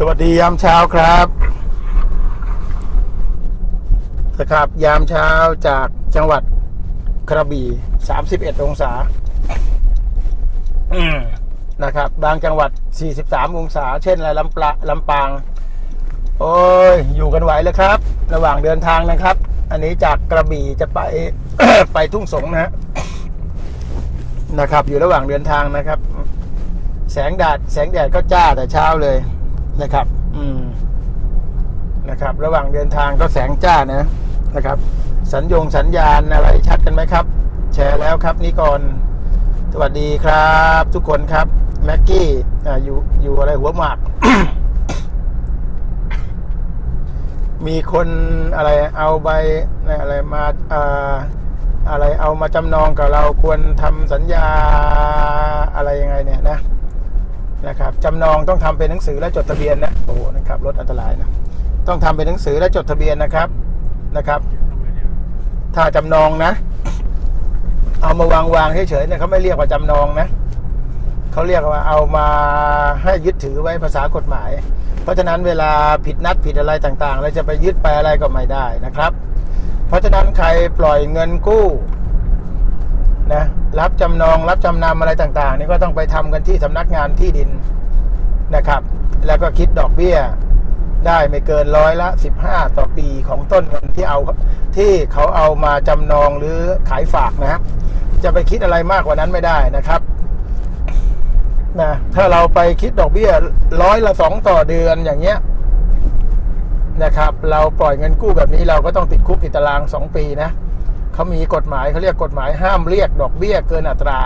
สวัสดียามเช้าครับนะครับ ยามเช้าจากจังหวัดกระบี่31องศาอืมนะครับ บางจังหวัด43องศา เช่นอะไรลำปละลำปาง โอ้ย อยู่กันไหวเลยครับ ระหว่างเดินทางนะครับ อันนี้จากกระบี่จะไป ไปทุ่งสงนะฮะนะครับ อยู่ระหว่างเดินทางนะครับ แสงแดดแสงแดดก็จ้าแต่เช้าเลย นะครับ อืมนะครับ ระหว่างเดินทางก็แสงจ้านะนะครับ สัญญงสัญญาณอะไรชัดกันไหมครับ แชร์แล้วครับนี่ก่อนสวัสดีครับ ทุกคนครับแม็กกี้อ่าอยู่อยู่อะไรหัวหมาก มีคนอะไรเอาใบอะไรมาอ่าอะไรเอามาจำนองกับเราควรทำสัญญาอะไรยังไงเนี่ยนะ นะครับจำนองต้องทำเป็นหนังสือและจดทะเบียนนะโอ้โหนะครับรถอันตรายนะต้องทำเป็นหนังสือและจดทะเบียนนะครับนะครับ ถ้าจำนองนะ เอามาวางวางเฉยๆเนี่ยเขาไม่เรียกว่าจำนองนะเขาเรียกว่าเอามาให้ยึดถือไว้ภาษากฎหมาย เพราะฉะนั้นเวลาผิดนัดผิดอะไรต่างๆเราจะไปยึดไปอะไรก็ไม่ได้นะครับ เพราะฉะนั้นใครปล่อยเงินกู้นะ รับจำนองรับจำนำอะไรต่าง ๆ นี่ก็ต้องไปทำกันที่สำนักงานที่ดินนะครับ แล้วก็คิดดอกเบี้ยได้ไม่เกินร้อยละ 15 ต่อปีของต้นเงินที่เอาที่เขาเอามาจำนองหรือขายฝากนะครับจะไปคิดอะไรมากกว่านั้นไม่ได้นะครับนะถ้าเราไปคิดดอกเบี้ยร้อยละสองต่อเดือนอย่างเงี้ยนะครับ เราปล่อยเงินกู้แบบนี้เราก็ต้องติดคุกติดตารางสองปีนะ เขามีกฎหมายเขาเรียกกฎหมายห้ามเรียกดอกเบี้ยเกินอัตรา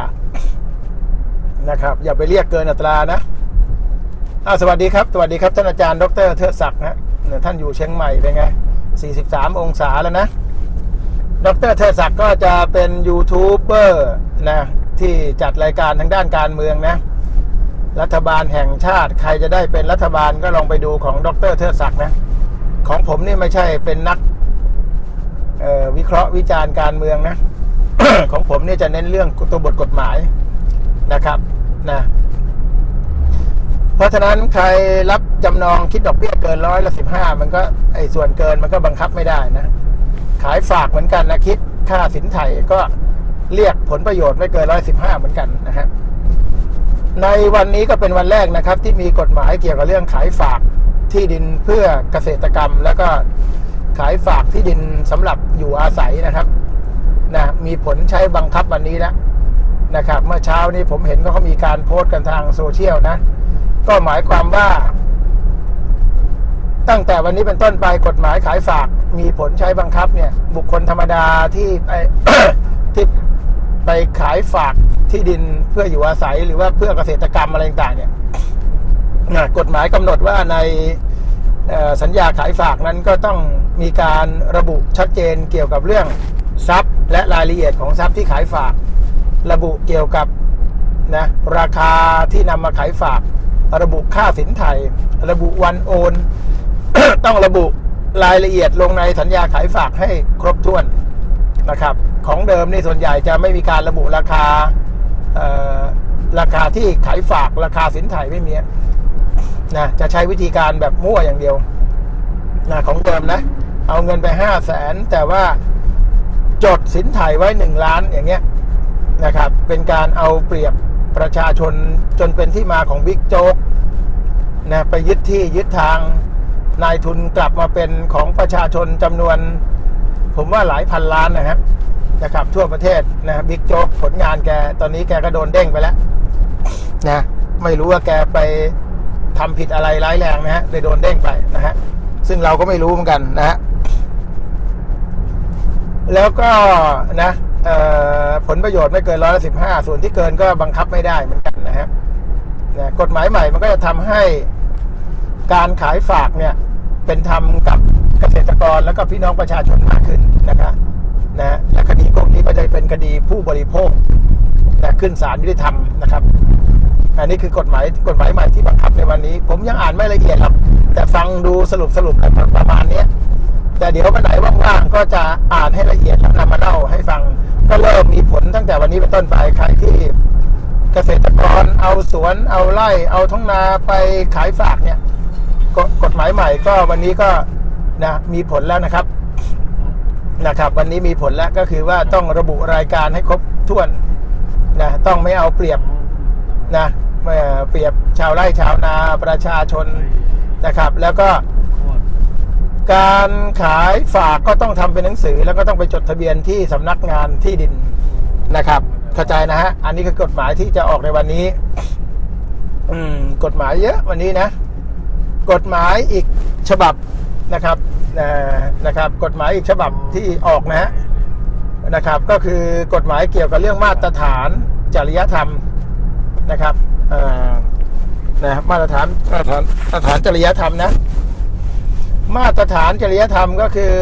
นะครับ อย่าไปเรียกเกินอัตรานะอ้าสวัสดีครับ สวัสดีครับท่านอาจารย์ดรเทิดศักดิ์นะท่านอยู่เชียงใหม่เป็นไง 43 องศาแล้วนะดรเทิดศักดิ์ก็จะเป็นยูทูบเบอร์นะที่จัดรายการทางด้านการเมืองนะ รัฐบาลแห่งชาติใครจะได้เป็นรัฐบาลก็ลองไปดูของดรเทิดศักดิ์นะ ของผมนี่ไม่ใช่เป็นนัก วิเคราะห์วิจารณ์การเมืองนะ ของผมเนี่ยจะเน้นเรื่องตัวบทกฎหมายนะครับนะเพราะฉะนั้นใครรับจำนองคิดดอกเบี้ยเกินร้อยละสิบห้ามันก็ไอ้ส่วนเกินมันก็บังคับไม่ได้นะ ขายฝากเหมือนกันนะคิดค่าสินไทยก็เรียกผลประโยชน์ไม่เกินร้อยสิบห้าเหมือนกันนะครับในวันนี้ก็เป็นวันแรกนะครับ ที่มีกฎหมายเกี่ยวกับเรื่องขายฝากที่ดินเพื่อเกษตรกรรม แล้วก็ ขายฝากที่ดินสำหรับอยู่อาศัยนะครับนะมีผลใช้บังคับวันนี้แล้วนะครับ เมื่อเช้านี้ผมเห็นก็เขามีการโพสต์กันทางโซเชียลนะ ก็หมายความว่า ตั้งแต่วันนี้เป็นต้นไปกฎหมายขายฝาก มีผลใช้บังคับเนี่ย บุคคลธรรมดาที่ไปที่ไปขายฝากที่ดินเพื่ออยู่อาศัยหรือว่าเพื่อเกษตรกรรมอะไรต่างๆเนี่ยกฎหมายกำหนดว่าในสัญญาขายฝากนั้นก็ต้อง มีการระบุชัดเจนเกี่ยวกับเรื่องทรัพย์และรายละเอียดของทรัพย์ที่ขายฝาก ระบุเกี่ยวกับนะราคาที่นำมาขายฝาก ระบุค่าสินไทยระบุวันโอน ต้องระบุรายละเอียดลงในสัญญาขายฝากให้ครบถ้วนนะครับ ของเดิมนี่ส่วนใหญ่จะไม่มีการระบุราคาเอ่อราคาที่ขายฝากราคาสินไทยไม่มีนะจะใช้วิธีการแบบมั่วอย่างเดียวนะของเดิมนะ เอาเงินไปห้าแสนแต่ว่าจดสินไทยไว้หนึ่งล้านอย่างเงี้ยนะครับ เป็นการเอาเปรียบประชาชนจนเป็นที่มาของบิ๊กโจ๊กนะไปยึดที่ยึดทางนายทุนกลับมาเป็นของประชาชนจำนวน ผมว่าหลายพันล้านนะครับนะครับ ทั่วประเทศนะบิ๊กโจ๊กผลงานแกตอนนี้แกก็โดนเด้งไปแล้วนะไม่รู้ว่าแกไปทำผิดอะไรร้ายแรงนะฮะเลยโดนเด้งไปนะฮะซึ่งเราก็ไม่รู้เหมือนกันนะฮะ แล้วก็นะผลประโยชน์ไม่เกินร้อยละสิบห้าส่วนที่เกินก็บังคับไม่ได้เหมือนกันนะครับนะกฎหมายใหม่มันก็จะทำให้การขายฝากเนี่ย เป็นธรรมกับเกษตรกรแล้วก็พี่น้องประชาชนมากขึ้นนะครับนะและคดีพวกนี้ก็จะเป็นคดีผู้บริโภคนะขึ้นศาลยุติธรรมนะครับอันนี้คือกฎหมายกฎหมายใหม่ที่บังคับในวันนี้ ผมยังอ่านไม่ละเอียดครับ แต่ฟังดูสรุปสรุปประมาณนี้ แต่เดี๋ยววันไหนว่างๆก็จะอ่านให้ละเอียดแล้วนำมาเล่าให้ฟัง ก็เริ่มมีผลตั้งแต่วันนี้เป็นต้นไปใครที่เกษตรกรเอาสวนเอาไร่เอาท้องนาไปขายฝากเนี่ยกกฎหมายใหม่ก็วันนี้ก็นะมีผลแล้วนะครับนะครับ วันนี้มีผลแล้วก็คือว่าต้องระบุรายการให้ครบถ้วนนะต้องไม่เอาเปรียบนะเปรียบชาวไร่ชาวนาประชาชนนะครับ แล้วก็ การขายฝากก็ต้องทำเป็นหนังสือ แล้วก็ต้องไปจดทะเบียนที่สำนักงานที่ดินนะครับเข้าใจนะฮะอันนี้คือกฎหมายที่จะออกในวันนี้ อืม กฎหมายเยอะวันนี้นะ กฎหมายอีกฉบับนะครับนะครับ กฎหมายอีกฉบับที่ออกนะฮะนะครับ ก็คือกฎหมายเกี่ยวกับเรื่องมาตรฐานจริยธรรมนะครับอ่อนะมาตรฐานมาตรฐานมาตรฐานจริยธรรมนะ มาตรฐานจริยธรรมก็คือ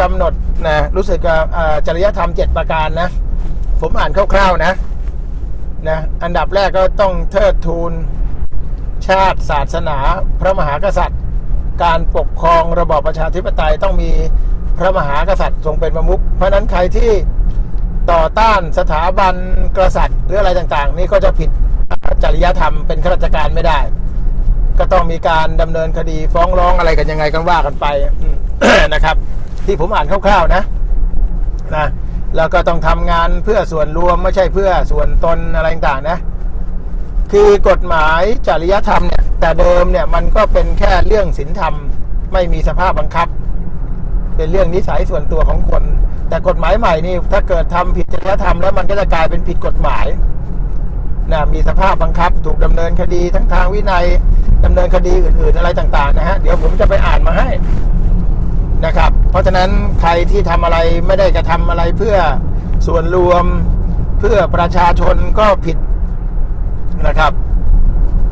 กำหนดนะรู้สึกว่าจริยธรรม 7 ประการนะ ผมอ่านคร่าวๆนะนะอันดับแรกก็ต้องเทิดทูน ชาติศาสนา พระมหากษัตริย์ การปกครองระบอบประชาธิปไตยต้องมีพระมหากษัตริย์ทรงเป็นประมุขเพราะนั้นใครที่ต่อต้านสถาบันกษัตริย์หรืออะไรต่างๆ นี่ก็จะผิดจริยธรรมเป็นข้าราชการไม่ได้ ก็ต้องมีการดำเนินคดีฟ้องร้องอะไรกันยังไงกันว่ากันไปนะครับ ที่ผมอ่านคร่าวๆนะนะแล้วก็ต้องทำงานเพื่อส่วนรวมไม่ใช่เพื่อส่วนตนอะไรต่างๆนะ คือกฎหมายจริยธรรมเนี่ย แต่เดิมเนี่ยมันก็เป็นแค่เรื่องศีลธรรม ไม่มีสภาพบังคับ เป็นเรื่องนิสัยส่วนตัวของคน แต่กฎหมายใหม่นี่ถ้าเกิดทำผิดจริยธรรมแล้วมันก็จะกลายเป็นผิดกฎหมายนะมีสภาพบังคับ ถูกดำเนินคดีทั้งทางวินัย ดำเนินคดีอื่นๆอะไรต่างๆนะฮะเดี๋ยวผมจะไปอ่านมาให้นะครับ เพราะฉะนั้นใครที่ทำอะไรไม่ได้กระทำอะไรเพื่อส่วนรวมเพื่อประชาชนก็ผิดนะครับ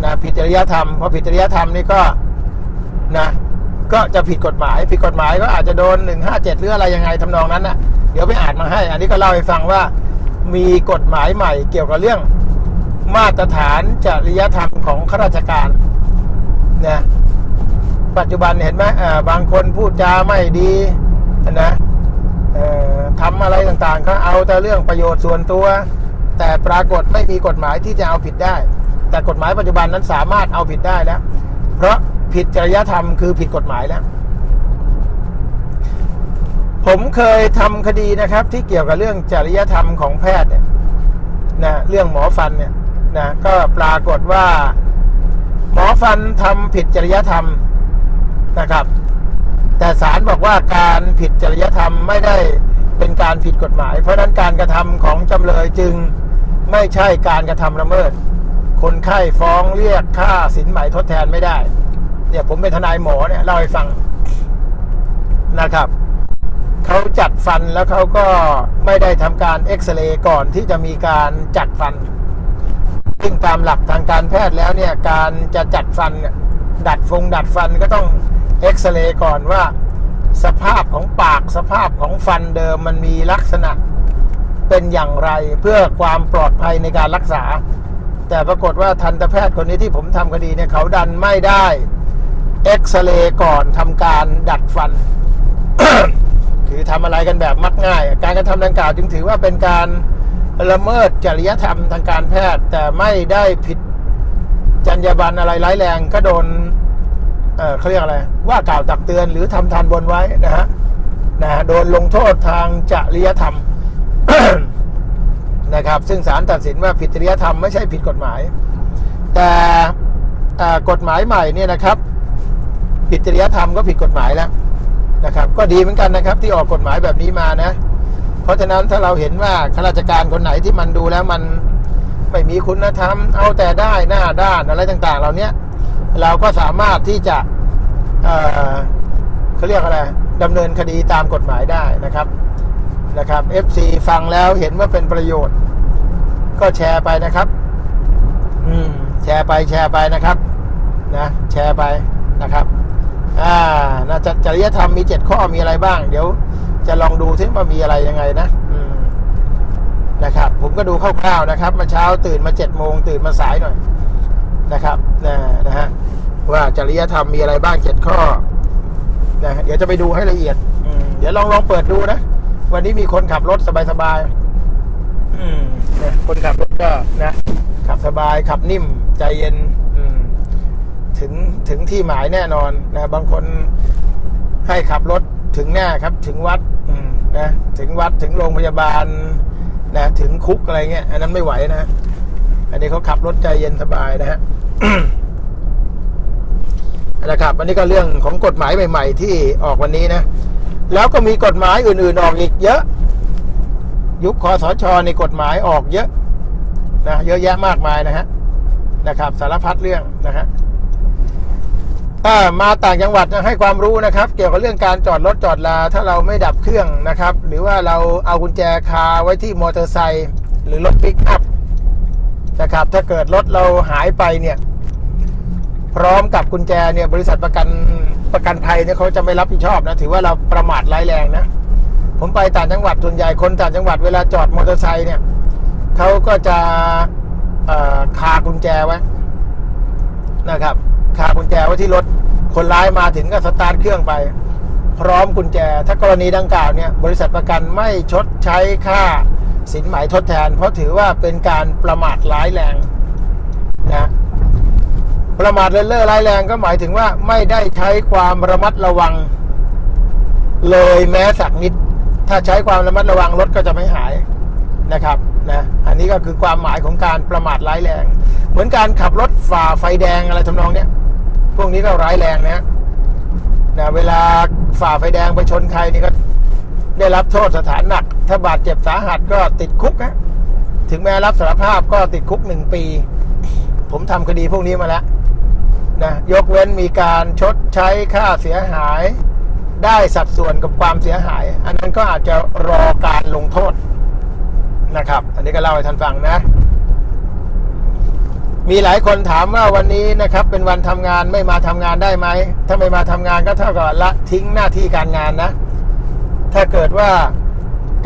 นะผิดจริยธรรมพอผิดจริยธรรมนี่ก็นะก็จะผิดกฎหมาย ผิดกฎหมายก็อาจจะโดน157หรืออะไรยังไงทำนองนั้นนะ่ะเดี๋ยวไปอ่านมาให้ อันนี้ก็เล่าให้ฟังว่ามีกฎหมายใหม่เกี่ยวกับเรื่องมาตรฐานจริยธรรมของข้าราชการ นะปัจจุบันเห็นไหมอ่าบางคนพูดจาไม่ดีนะเอ่อทำอะไรต่างๆก็เอาแต่เรื่องประโยชน์ส่วนตัว แต่ปรากฏไม่มีกฎหมายที่จะเอาผิดได้ แต่กฎหมายปัจจุบันนั้นสามารถเอาผิดได้แล้ว เพราะผิดจริยธรรมคือผิดกฎหมายแล้ว ผมเคยทำคดีนะครับ ที่เกี่ยวกับเรื่องจริยธรรมของแพทย์เนี่ยนะเรื่องหมอฟันเนี่ยนะก็ปรากฏว่า มอฟันทำผิดจริยธรรมนะครับ แต่ศาลบอกว่าการผิดจริยธรรมไม่ได้เป็นการผิดกฎหมาย เพราะนั้นการกระทำของจำเลยจึงไม่ใช่การกระทำละเมิด คนไข้ฟ้องเรียกค่าสินไหมทดแทนไม่ได้ เนี่ยผมเป็นทนายหมอเนี่ยเล่าให้ฟังนะครับเขาจัดฟันแล้วเขาก็ไม่ได้ทำการเอ็กซเรย์ก่อนที่จะมีการจัดฟัน ซึ่งตามหลักทางการแพทย์แล้วเนี่ยการจะจัดฟันเนี่ยดัดฟงดัดฟันก็ต้องเอ็กซเรย์ก่อนว่า สภาพของปากสภาพของฟันเดิมมันมีลักษณะเป็นอย่างไรเพื่อความปลอดภัยในการรักษา แต่ปรากฏว่าทันตแพทย์คนนี้ที่ผมทำคดีเนี่ยเขาดันไม่ได้เอ็กซเรย์ก่อนทำการดัดฟันคือทำอะไรกันแบบมักง่าย การกระทำดังกล่าวจึงถือว่าเป็นการ ละเมิดจริยธรรมทางการแพทย์ แต่ไม่ได้ผิดจรรยาบรรณอะไรร้ายแรงก็โดนเอ่อเขาเรียกอะไร ว่ากล่าวตักเตือนหรือทำทานบนไว้นะฮะนะโดนลงโทษทางจริยธรรมนะครับ ซึ่งศาลตัดสินว่าผิดจริยธรรมไม่ใช่ผิดกฎหมาย แต่กฎหมายใหม่เนี่ยนะครับ ผิดจริยธรรมก็ผิดกฎหมายแล้วนะครับ ก็ดีเหมือนกันนะครับ ที่ออกกฎหมายแบบนี้มานะ ราะฉะนั้นถ้าเราเห็นว่าข้าราชการคนไหนที่มันดูแล้วมันไม่มีคุณธรรม เอาแต่ได้หน้าด้านอะไรต่างๆ เหล่านี้เราก็สามารถที่จะเเขาเรียกอะไรดำเนินคดีตามกฎหมายได้นะครับนะครับ FC ฟังแล้วเห็นว่าเป็นประโยชน์ ก็แชร์ไปนะครับ อืม แชร์ไปแชร์ไปนะครับ นะ แชร์ไปนะครับ อ่าน่าจะจริยธรรมมีเจ็ดข้อมีอะไรบ้าง เดี๋ยว จะลองดูซิว่ามีอะไรยังไงนะอืมนะครับ ผมก็ดูคร่าวๆนะครับเมื่อเช้าตื่นมาเจ็ดโมงตื่นมาสายหน่อยนะครับนะนะฮะว่าจริยธรรมมีอะไรบ้างเจ็ดข้อนะเดี๋ยวจะไปดูให้ละเอียดอืมเดี๋ยวลองลองเปิดดูนะ วันนี้มีคนขับรถสบายๆอืมเนี่ยคนขับรถก็นะ ขับสบายขับนิ่ม ใจเย็นอืมถึงถึงที่หมายแน่นอนนะบางคนให้ขับรถถึงแน่ครับ ถึงวัดอืม นะถึงวัดถึงโรงพยาบาลนะถึงคุกอะไรเงี้ยอันนั้นไม่ไหวนะอันนี้เขาขับรถใจเย็นสบายนะฮะนะครับอันนี้ก็เรื่องของกฎหมายใหม่ ๆ ที่ออกวันนี้นะ แล้วก็มีกฎหมายอื่นๆออกอีกเยอะ ยุคคอสชในกฎหมายออกเยอะนะเยอะแยะมากมายนะฮะนะครับ สารพัดเรื่องนะฮะ ถ้ามาต่างจังหวัดจะให้ความรู้นะครับ เกี่ยวกับเรื่องการจอดรถจอดลา ถ้าเราไม่ดับเครื่องนะครับ หรือว่าเราเอากุญแจคาไว้ที่มอเตอร์ไซค์หรือรถปิกอัพนะครับ ถ้าเกิดรถเราหายไปเนี่ย พร้อมกับกุญแจเนี่ยบริษัทประกันประกันภัยเนี่ยเขาจะไม่รับผิดชอบนะถือว่าเราประมาทร้ายแรงนะผมไปต่างจังหวัดส่วนใหญ่คนต่างจังหวัดเวลาจอดมอเตอร์ไซค์เนี่ยเขาก็จะคากุญแจไว้นะครับ คากุญแจไว้ที่รถ คนร้ายมาถึงก็สตาร์ทเครื่องไป พร้อมกุญแจ ถ้ากรณีดังกล่าวเนี่ยบริษัทประกันไม่ชดใช้ค่าสินไหมทดแทน เพราะถือว่าเป็นการประมาทร้ายแรงนะประมาทเลินเล่อร้ายแรงก็หมายถึงว่าไม่ได้ใช้ความระมัดระวัง เลยแม้สักนิด ถ้าใช้ความระมัดระวังรถก็จะไม่หายนะครับนะอันนี้ก็คือความหมายของการประมาทร้ายแรง เหมือนการขับรถฝ่าไฟแดงอะไรทำนองเนี้ย พวกนี้ก็ร้ายแรงนะนะเวลาฝ่าไฟแดงไปชนใครนี่ก็ ได้รับโทษสถานหนัก ถ้าบาดเจ็บสาหัสก็ติดคุกนะถึงแม้รับสารภาพก็ติดคุกหนึ่งปี ผมทำคดีพวกนี้มาแล้วนะยกเว้นมีการชดใช้ค่าเสียหาย ได้สัดส่วนกับความเสียหาย อันนั้นก็อาจจะรอการลงโทษนะครับ อันนี้ก็เล่าให้ท่านฟังนะ มีหลายคนถามว่าวันนี้นะครับ เป็นวันทำงานไม่มาทำงานได้ไหมถ้าไม่มาทำงานก็เท่ากับละทิ้งหน้าที่การงานนะ ถ้าเกิดว่า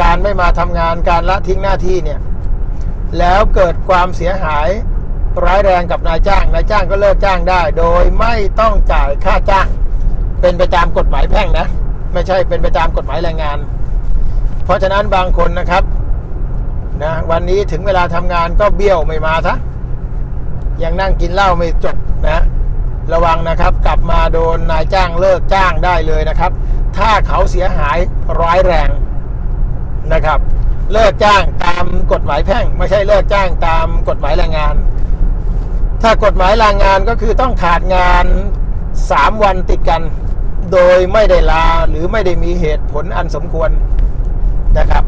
การไม่มาทำงานการละทิ้งหน้าที่เนี่ย แล้วเกิดความเสียหายร้ายแรงกับนายจ้างนายจ้างก็เลิกจ้างได้ โดยไม่ต้องจ่ายค่าจ้าง เป็นไปตามกฎหมายแพ่งนะ ไม่ใช่เป็นไปตามกฎหมายแรงงาน เพราะฉะนั้นบางคนนะครับนะวันนี้ถึงเวลาทำงานก็เบี้ยวไม่มาซะ ยังนั่งกินเหล้าไม่จบนะ ระวังนะครับ กลับมาโดนนายจ้างเลิกจ้างได้เลยนะครับ ถ้าเขาเสียหายร้ายแรงนะครับ เลิกจ้างตามกฎหมายแพ่ง ไม่ใช่เลิกจ้างตามกฎหมายแรงงาน ถ้ากฎหมายแรงงานก็คือต้องขาดงาน 3 วันติดกัน โดยไม่ได้ลาหรือไม่ได้มีเหตุผลอันสมควรนะครับ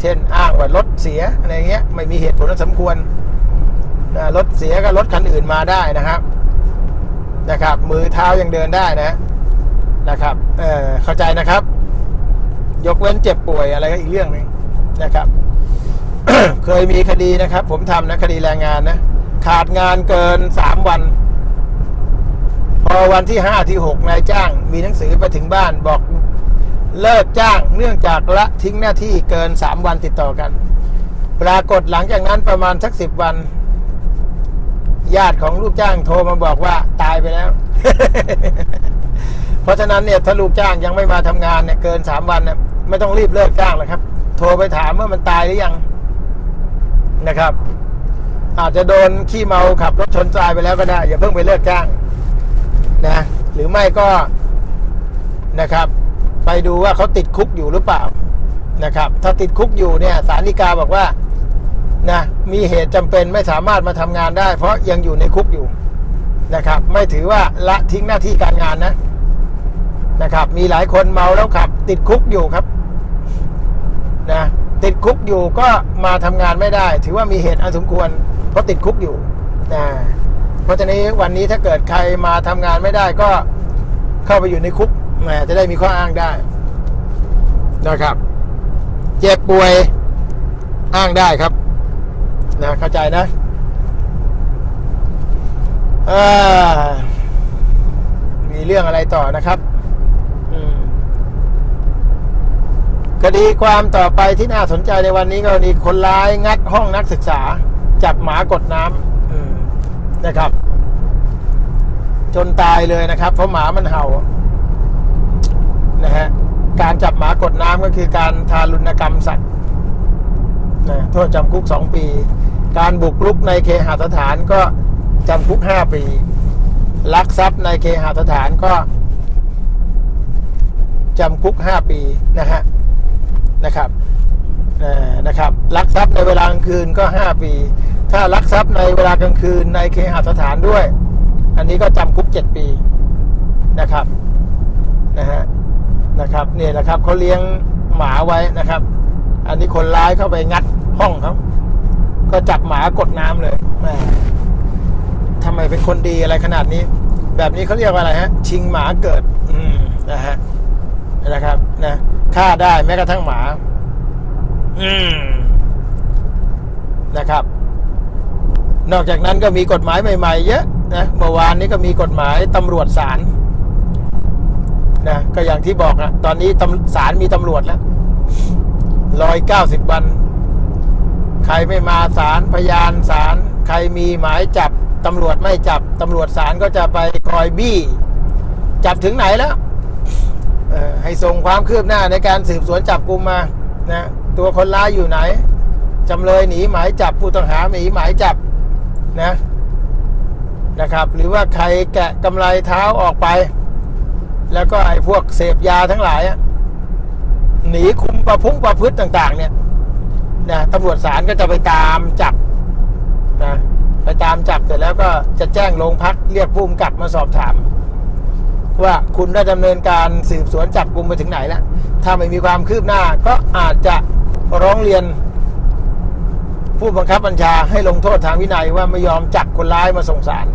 เช่นอ้างว่ารถเสียอะไรเงี้ยไม่มีเหตุผลอันสมควร รถเสียก็รถคันอื่นมาได้นะครับนะครับ มือเท้ายังเดินได้นะนะครับเออเข้าใจนะครับ ยกเว้นเจ็บป่วยอะไรก็อีกเรื่องหนึงนะครับ เคยมีคดีนะครับ ผมทำนะคดีแรงงานนะ ขาดงานเกินสามวัน พอวันที่ห้าที่หกนายจ้าง มีหนังสือไปถึงบ้านบอกเลิกจ้างเนื่องจากละทิ้งหน้าที่เกินสามวันติดต่อกัน ปรากฏหลังจากนั้นประมาณสักสิบวัน ญาติของลูกจ้างโทรมาบอกว่าตายไปแล้ว เพราะฉะนั้นเนี่ยถ้าลูกจ้างยังไม่มาทำงานเนี่ยเกินสามวันเนี่ยไม่ต้องรีบเลิกจ้างหรอกครับ โทรไปถามว่ามันตายหรือยังนะครับ อาจจะโดนขี้เมาขับรถชนตายไปแล้วก็ได้ อย่าเพิ่งไปเลิกจ้างนะหรือไม่ก็นะครับ ไปดูว่าเขาติดคุกอยู่หรือเปล่านะครับ ถ้าติดคุกอยู่เนี่ยสารฎีกาบอกว่า นะมีเหตุจำเป็นไม่สามารถมาทำงานได้ เพราะยังอยู่ในคุกอยู่นะครับ ไม่ถือว่าละทิ้งหน้าที่การงานนะนะครับ มีหลายคนเมาแล้วขับ ติดคุกอยู่ครับนะติดคุกอยู่ก็มาทำงานไม่ได้ ถือว่ามีเหตุอันสมควร เพราะติดคุกอยู่นะเพราะฉะนั้วันนี้ถ้าเกิดใครมาทำงานไม่ได้ก็เข้าไปอยู่ในคุกแหมจะได้มีข้ออ้างได้นะครับ เจ็บป่วยอ้างได้ครับ นะเข้าใจนะเอ่อมีเรื่องอะไรต่อนะครับอืมคดีความต่อไปที่น่าสนใจในวันนี้ก็มีคนร้ายงัดห้องนักศึกษา จับหมากดน้ำอืมนะครับ จนตายเลยนะครับ เพราะหมามันเห่า นะฮะการจับหมากดน้ำก็คือการทารุณกรรมสัตว์นะโทษจำคุกสองปี การบุกรุกในเคหสถานก็จำคุกห้าปี ลักทรัพย์ในเคหสถานก็จำคุก5ปีนะฮะนะครับนะครับ ลักทรัพย์ในเวลากลางคืนก็5ปี ถ้าลักทรัพย์ในเวลากลางคืนในเคหสถานด้วย อันนี้ก็จำคุก7ปีนะครับนะฮะนะครับเนี่ยนะครับเขาเลี้ยงหมาไว้นะครับ อันนี้คนร้ายเข้าไปงัดห้องเขา ก็จับหมากดน้ำเลยแหมทำไมเป็นคนดีอะไรขนาดนี้ แบบนี้เขาเรียกว่าอะไรฮะ ชิงหมาเกิด อืมนะฮะนะครับ นะฆ่าได้แม้กระทั่งหมา อืมนะครับ นอกจากนั้นก็มีกฎหมายใหม่ๆเยอะนะเมื่อวานนี้ก็มีกฎหมายตำรวจศาลนะก็อย่างที่บอกนะตอนนี้ตำศาลมีตำรวจแล้วร้อยเก้าสิบวัน ใครไม่มาศาลพยานศาลใครมีหมายจับตำรวจไม่จับตำรวจศาลก็จะไปคอยบี้ จับถึงไหนแล้วให้ส่งความคืบหน้าในการสืบสวนจับกลุ่มมานะตัวคนร้ายอยู่ไหนจำเลยหนีหมายจับผู้ต้องหาหนีหมายจับนะนะครับ หรือว่าใครแกะกำไรเท้าออกไป แล้วก็ไอ้พวกเสพยาทั้งหลายหนีคุมประพุ้งประพฤติต่าง ๆ เนี่ย นะตำรวจศาลก็จะไปตามจับนะไปตามจับเสร็จแล้วก็จะแจ้งโรงพักเรียกผู้กำกับมาสอบถาม ว่าคุณได้ดำเนินการสืบสวนจับกลุ่มไปถึงไหนแล้วถ้าไม่มีความคืบหน้าก็อาจจะร้องเรียน ผู้บังคับบัญชาให้ลงโทษทางวินัยว่าไม่ยอมจับคนร้ายมาส่งสาร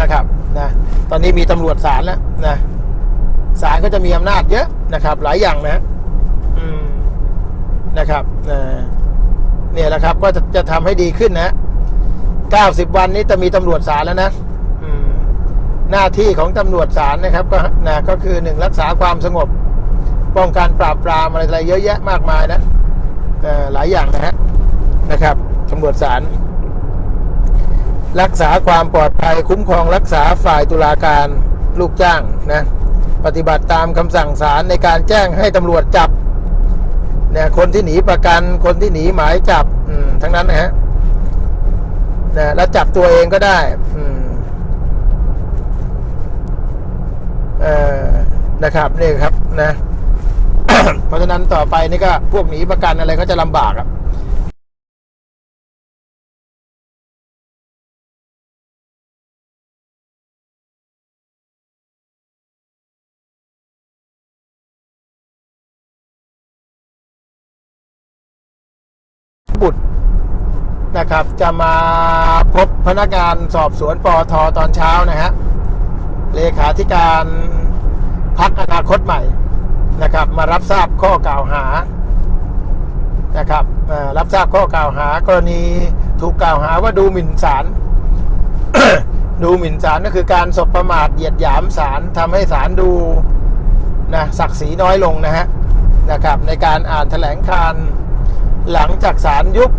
นะครับนะตอนนี้มีตำรวจศาลแล้วนะศาลก็จะมีอำนาจเยอะนะครับ หลายอย่างนะ นะครับเนี่ยแหละครับ ก็จะจะทำให้ดีขึ้นนะ90วันนี้จะมีตำรวจศาลแล้วนะหน้าที่ของตำรวจศาลนะครับ ก็นะก็คือหนึ่งรักษาความสงบ ป้องกันปราบปรามอะไรอะไรเยอะแยะมากมายนะหลายอย่างนะฮะนะครับตำรวจศาลรักษาความปลอดภัยคุ้มครองรักษาฝ่ายตุลาการลูกจ้างนะ ปฏิบัติตามคำสั่งศาลในการแจ้งให้ตำรวจจับ เนี่ยคนที่หนีประกันคนที่หนีหมายจับอืมทั้งนั้นนะฮะนะแล้วจับตัวเองก็ได้อืมเอ่อนะครับนี่ครับนะ เพราะฉะนั้นต่อไปนี่ก็พวกหนีประกันอะไรก็จะลำบากอะบุ ตรนะครับ จะมาพบพนักงานสอบสวนปอทตอนเช้านะฮะเลขาธิการพักอนาคตใหม่นะครับ มารับทราบข้อกล่าวหานะครับรับทราบข้อกล่าวหากรณีถูกกล่าวหาว่าดูหมิ่นศาลดูหมิ่นศาลก็คือการสบประมาทเหยียดหยามศาลทำให้ศาลดูนะศักดิ์ศรีน้อยลงนะฮะนะครับ ในการอ่านแถลงการณ์ หลังจากศาลยุบ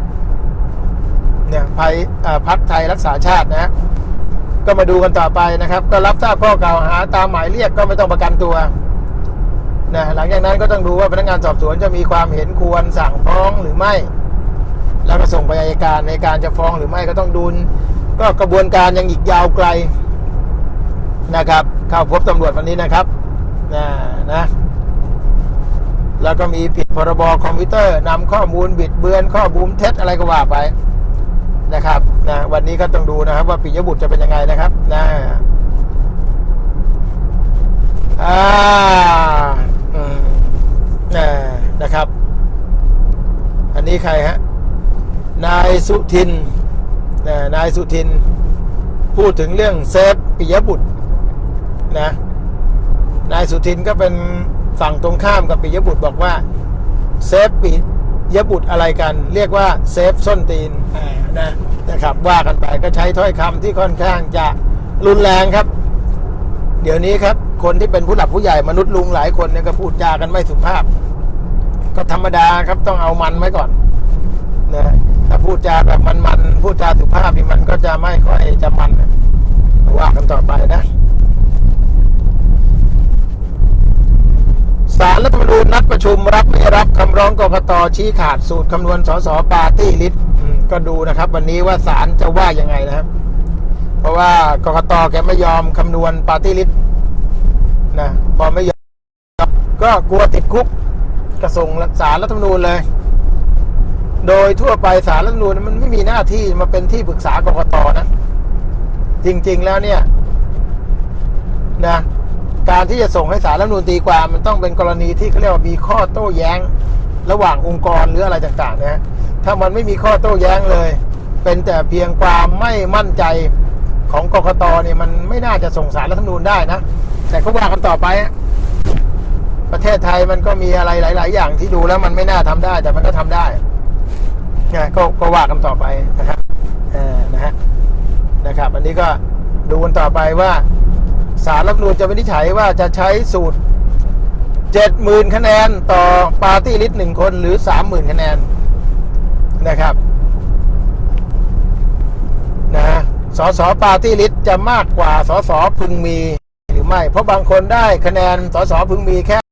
เนี่ยภัยพักไทยรักษาชาตินะฮะก็มาดูกันต่อไปนะครับ ก็รับทราบข้อกล่าวหาตามหมายเรียกก็ไม่ต้องประกันตัวนะหลังจากนั้นก็ต้องดูว่าพนักงานสอบสวนจะมีความเห็นควรสั่งฟ้องหรือไม่ แล้วก็ส่งไปอัยการในการจะฟ้องหรือไม่ก็ต้องดูก็กระบวนการยังอีกยาวไกลนะครับ เข้าพบตำรวจวันนี้นะครับนะนะ แล้วก็มีผิดพรบคอมพิวเตอร์นำข้อมูลบิดเบือนข้อมูลเท็จอะไรก็ว่าไปนะครับนะวันนี้ก็ต้องดูนะครับว่าปิยบุตรจะเป็นยังไงนะครับนะอ่าอืมนะนะครับ อันนี้ใครฮะนายสุทินนะนายสุทิน พูดถึงเรื่องเซฟปิยบุตรนะนายสุทินก็เป็น ฝั่งตรงข้ามกับปิยบุตรบอกว่าเซฟปิยบุตรอะไรกัน เรียกว่าเซฟส้นตีนอ่านะนะครับว่ากันไปก็ใช้ถ้อยคำที่ค่อนข้างจะรุนแรงครับ เดี๋ยวนี้ครับ คนที่เป็นผู้หลักผู้ใหญ่มนุษย์ลุงหลายคนเนี่ยก็พูดจากันไม่สุภาพ ก็ธรรมดาครับต้องเอามันไว้ก่อนนะถ้าพูดจาแบบมันๆพูดจาสุภาพนี่มันก็จะไม่ค่อยจะมันนะว่ากันต่อไปนะ สารรัฐธรรมนูญนัดประชุมรับไม่รับคำร้องกกตชี้ขาดสูตรคำนวณสสปาร์ตี้ลิสต์ก็ดูนะครับ วันนี้ว่าสารจะว่ายังไงนะครับ เพราะว่ากกตแกไม่ยอมคำนวณปาร์ตี้ลิสต์นะพอไม่ยอมก็กลัวติดคุกกระส่งสารรัฐธรรมนูญเลย โดยทั่วไปสารรัฐธรรมนูญมันไม่มีหน้าที่มาเป็นที่ปรึกษากกตนะ จริง ๆ แล้วเนี่ย นะ การที่จะส่งให้สารรัฐมนูญตีความมันต้องเป็นกรณีที่เขาเรียกว่ามีข้อโต้แย้ง ระหว่างองค์กรหรืออะไรต่างๆนะถ้ามันไม่มีข้อโต้แย้งเลย เป็นแต่เพียงความไม่มั่นใจของกกตเนี่ยมันไม่น่าจะส่งสารรัฐมนูญได้นะ แต่ก็ว่ากันต่อไปอะประเทศไทยมันก็มีอะไรหลาย ๆ อย่างที่ดูแล้วมันไม่น่าทำได้ แต่มันก็ทำได้นะก็ก็ว่ากันต่อไปนะครับนะฮะนะครับ อันนี้ก็ดูกันต่อไปว่า สารรัฐมนูลจะวินิจฉัยว่าจะใช้สูตรเจ็ดหมื่นคะแนนต่อปาร์ตี้ลิสต์หนึ่งคนหรือสามหมื่นคะแนนนะครับนะสสปาร์ตี้ลิสต์จะมากกว่าสสพึงมีหรือไม่ เพราะบางคนได้คะแนนสสพึงมีแค่